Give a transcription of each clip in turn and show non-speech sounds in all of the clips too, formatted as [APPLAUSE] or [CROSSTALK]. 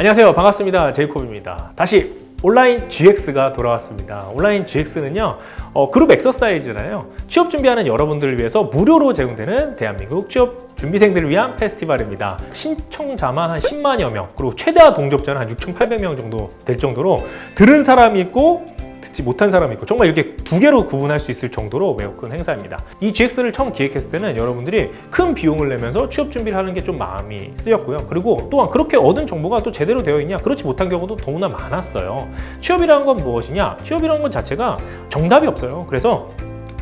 안녕하세요. 반갑습니다. 제이콥입니다. 다시 온라인 GX가 돌아왔습니다. 온라인 GX는요, 어, 그룹 엑서사이즈잖아요. 취업 준비하는 여러분들을 위해서 무료로 제공되는 대한민국 취업 준비생들을 위한 페스티벌입니다. 신청자만 한 10만여 명, 그리고 최다 동접자는 한 6,800명 정도 될 정도로 들은 사람이 있고 듣지 못한 사람이 있고 정말 이렇게 두 개로 구분할 수 있을 정도로 매우 큰 행사입니다. 이 GX를 처음 기획했을 때는 여러분들이 큰 비용을 내면서 취업 준비를 하는 게 좀 마음이 쓰였고요. 그리고 또한 그렇게 얻은 정보가 또 제대로 되어 있냐? 그렇지 못한 경우도 더구나 많았어요. 취업이라는 건 무엇이냐? 취업이라는 것 자체가 정답이 없어요. 그래서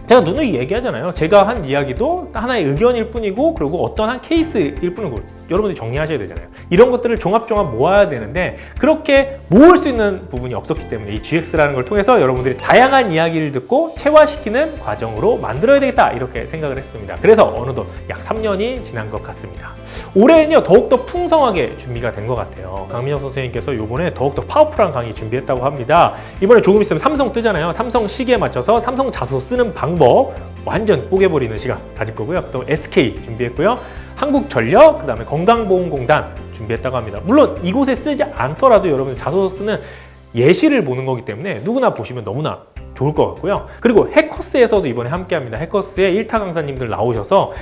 제가 누누이 얘기하잖아요. 제가 한 이야기도 하나의 의견일 뿐이고 그리고 어떤 한 케이스일 뿐이고 여러분들이 정리하셔야 되잖아요. 이런 것들을 종합종합 모아야 되는데 그렇게 모을 수 있는 부분이 없었기 때문에 이 GX라는 걸 통해서 여러분들이 다양한 이야기를 듣고 체화시키는 과정으로 만들어야 되겠다 이렇게 생각을 했습니다. 그래서 어느덧 약 3년이 지난 것 같습니다. 올해는요 더욱더 풍성하게 준비가 된 것 같아요. 강민혁 선생님께서 이번에 더욱더 파워풀한 강의 준비했다고 합니다. 이번에 조금 있으면 삼성 뜨잖아요. 삼성 시기에 맞춰서 삼성 자소 쓰는 방법 완전 뽀개버리는 시간 가질 거고요. 또 SK 준비했고요. 한국전력, 그 다음에 건강보험공단 준비했다고 합니다. 물론 이곳에 쓰지 않더라도 여러분들 자소 쓰는 예시를 보는 거기 때문에 누구나 보시면 너무나 좋을 것 같고요. 그리고 해커스에서도 이번에 함께 합니다. 해커스의 1타 강사님들 나오셔서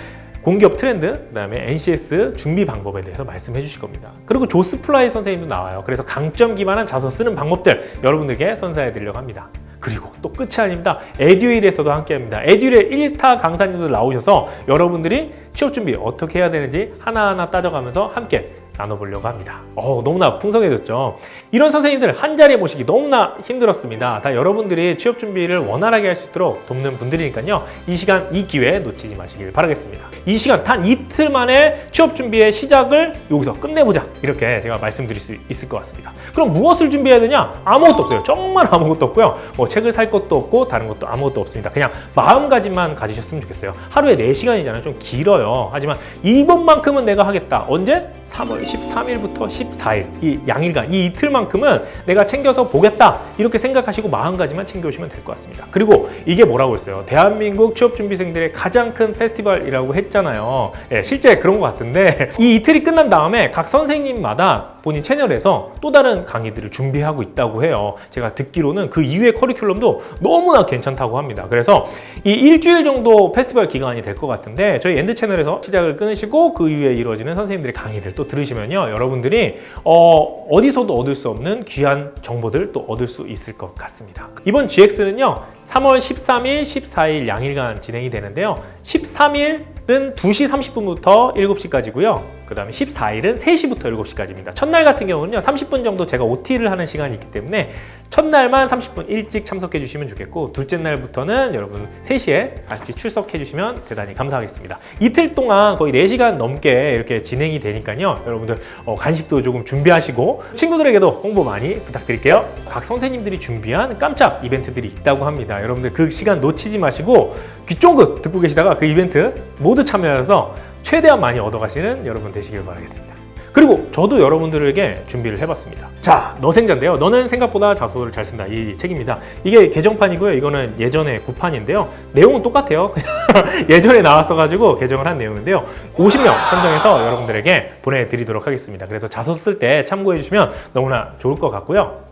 공기업 트렌드, 그 다음에 NCS 준비 방법에 대해서 말씀해 주실 겁니다. 그리고 조스플라이 선생님도 나와요. 그래서 강점 기반한 자소 쓰는 방법들 여러분들께 선사해 드리려고 합니다. 그리고 또 끝이 아닙니다. 에듀일에서도 함께합니다. 에듀일 1타 강사님들 나오셔서 여러분들이 취업 준비 어떻게 해야 되는지 하나하나 따져가면서 함께 나눠보려고 합니다. 어, 너무나 풍성해졌죠. 이런 선생님들 한 자리에 모시기 너무나 힘들었습니다. 다 여러분들이 취업 준비를 원활하게 할 수 있도록 돕는 분들이니까요. 이 시간, 이 기회 놓치지 마시길 바라겠습니다. 이 시간 단 이틀 만에 취업 준비의 시작을 여기서 끝내보자. 이렇게 제가 말씀드릴 수 있을 것 같습니다. 그럼 무엇을 준비해야 되냐? 아무것도 없어요. 정말 아무것도 없고요. 뭐 책을 살 것도 없고 다른 것도 아무것도 없습니다. 그냥 마음가짐만 가지셨으면 좋겠어요. 하루에 4시간이잖아요. 좀 길어요. 하지만 이번만큼은 내가 하겠다. 언제? 3월 13일부터 14일 이 양일간 이 이틀만큼은 내가 챙겨서 보겠다 이렇게 생각하시고 마음가짐만 챙겨오시면 될 것 같습니다. 그리고 이게 뭐라고 했어요? 대한민국 취업준비생들의 가장 큰 페스티벌이라고 했잖아요. 예, 실제 그런 것 같은데 [LAUGHS] 이 이틀이 끝난 다음에 각 선생님마다 본인 채널에서 또 다른 강의들을 준비하고 있다고 해요. 제가 듣기로는 그 이후의 커리큘럼도 너무나 괜찮다고 합니다. 그래서 이 일주일 정도 페스티벌 기간이 될 것 같은데 저희 엔드 채널에서 시작을 끊으시고 그 이후에 이루어지는 선생님들의 강의들 또 들으시면요. 여러분들이 어, 어디서도 얻을 수 없는 귀한 정보들 또 얻을 수 있을 것 같습니다. 이번 GX는요. 3월 13일, 14일 양일간 진행이 되는데요. 13일은 2시 30분부터 7시까지고요. 그 다음에 14일은 3시부터 7시까지입니다. 첫날 같은 경우는요, 30분 정도 제가 OT를 하는 시간이 있기 때문에 첫날만 30분 일찍 참석해 주시면 좋겠고, 둘째 날부터는 여러분 3시에 같이 출석해 주시면 대단히 감사하겠습니다. 이틀 동안 거의 4시간 넘게 이렇게 진행이 되니까요, 여러분들 어, 간식도 조금 준비하시고, 친구들에게도 홍보 많이 부탁드릴게요. 각 선생님들이 준비한 깜짝 이벤트들이 있다고 합니다. 여러분들 그 시간 놓치지 마시고, 귀 쫑긋 듣고 계시다가 그 이벤트 모두 참여해서 최대한 많이 얻어가시는 여러분 되시길 바라겠습니다. 그리고 저도 여러분들에게 준비를 해봤습니다. 자, 너 생자인데요. 너는 생각보다 자소를 잘 쓴다. 이 책입니다. 이게 개정판이고요. 이거는 예전에 구판인데요. 내용은 똑같아요. [LAUGHS] 예전에 나왔어가지고 개정을 한 내용인데요. 50명 선정해서 여러분들에게 보내드리도록 하겠습니다. 그래서 자소 쓸 때 참고해주시면 너무나 좋을 것 같고요.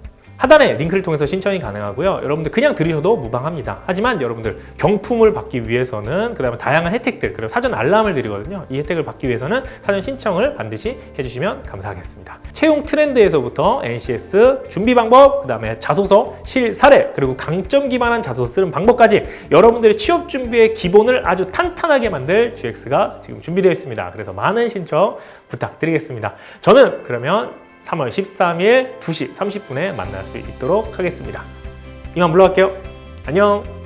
하단에 링크를 통해서 신청이 가능하고요. 여러분들 그냥 들으셔도 무방합니다. 하지만 여러분들 경품을 받기 위해서는 그다음에 다양한 혜택들 그리고 사전 알람을 드리거든요. 이 혜택을 받기 위해서는 사전 신청을 반드시 해주시면 감사하겠습니다. 채용 트렌드에서부터 NCS 준비 방법, 그다음에 자소서 실 사례 그리고 강점 기반한 자소서 쓰는 방법까지 여러분들의 취업 준비의 기본을 아주 탄탄하게 만들 GX가 지금 준비되어 있습니다. 그래서 많은 신청 부탁드리겠습니다. 저는 그러면 3월 13일 2시 30분에 만날 수 있도록 하겠습니다. 이만 물러갈게요. 안녕.